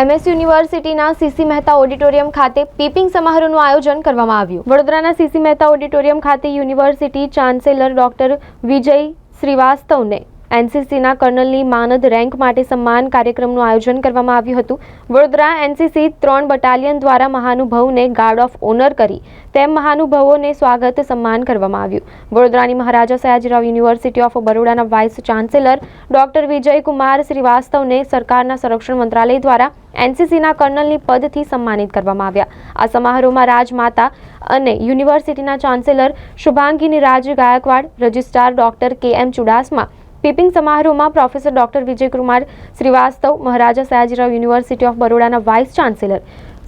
MS યુનિવર્સિટીના CC Mehta auditorium ખાતે પીપિંગ સમારોહનું આયોજન કરવામાં આવ્યું. વડોદરાના સીસી મહેતા ઓડિટોરિયમ ખાતે યુનિવર્સિટી ચાન્સેલર ડોક્ટર વિજય શ્રીવાસ્તવને એનસીસીના કર્નલની માનદ રેન્ક માટે સન્માન કાર્યક્રમનું આયોજન કરવામાં આવ્યું હતું. વડોદરા એનસીસી ત્રણ બટાલિયન દ્વારા મહાનુભવને ગાર્ડ ઓફ ઓનર કરી તેમ મહાનુભાવોને સ્વાગત સન્માન કરવામાં આવ્યું. વડોદરાની મહારાજા સયાજીરાવ યુનિવર્સિટી ઓફ બરોડાના વાઇસ ચાન્સેલર ડોક્ટર વિજયકુમાર શ્રીવાસ્તવને સરકારના સંરક્ષણ મંત્રાલય દ્વારા એનસીસીના કર્નલની પદથી સન્માનિત કરવામાં આવ્યા. આ સમારોહમાં રાજમાતા અને યુનિવર્સિટીના chancellor Shubhangini Raj Gaekwad, registrar doctor K M Chudasama piping સમારોહમાં professor doctor Vijaykumar Shrivastava, Maharaja Sayajirao university of બરોડાના vice chancellor,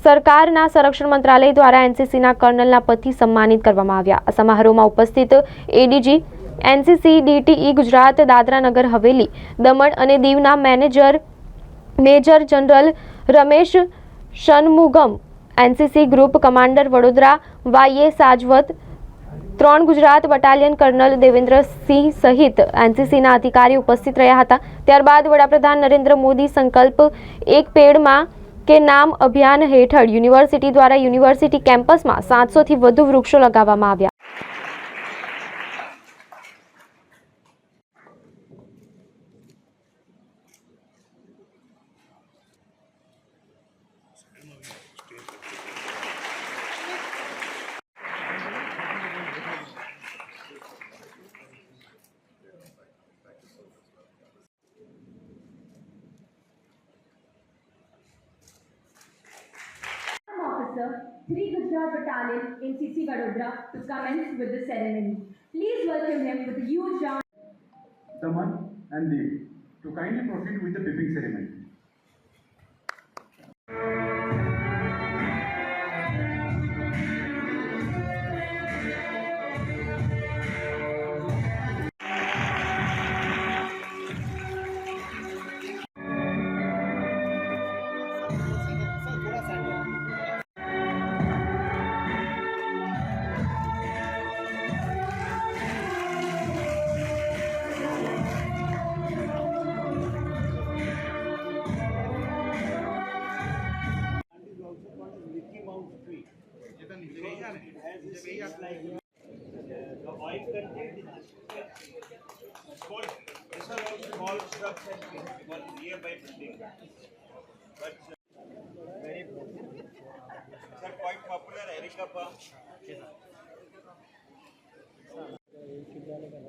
સરકારના સંરક્ષણ મંત્રાલય દ્વારા એનસીસીના કર્નલના પદથી સન્માનિત કરવામાં આવ્યા. આ સમારોહમાં ઉપસ્થિત ADG, NCC, DTE, Gujarat, Dadra Nagar, Haveli, Daman અને દીવના manager, major general Ramesh Shanmugam, NCC group commander Vadodara Y A Sajwat ત્રણ ગુજરાત બટાલિયન કર્નલ દેવેન્દ્રસિંહ સહિત એનસીસીના અધિકારી ઉપસ્થિત રહ્યા હતા. ત્યારબાદ વડાપ્રધાન નરેન્દ્ર મોદી સંકલ્પ એક પેડમાં કે નામ અભિયાન હેઠળ યુનિવર્સિટી દ્વારા યુનિવર્સિટી કેમ્પસમાં સાતસોથી વધુ વૃક્ષો લગાવવામાં આવ્યા. Officer, 3 Gujarat Battalion, NCC Vadodara, to commence with the ceremony. Please welcome him with a huge round. Daman and Dev to kindly proceed with the pipping ceremony. The oil content is small. These are all small shrubs and trees one nearby building. But uh, very sir, quite popular Erica palm. Yes, sir.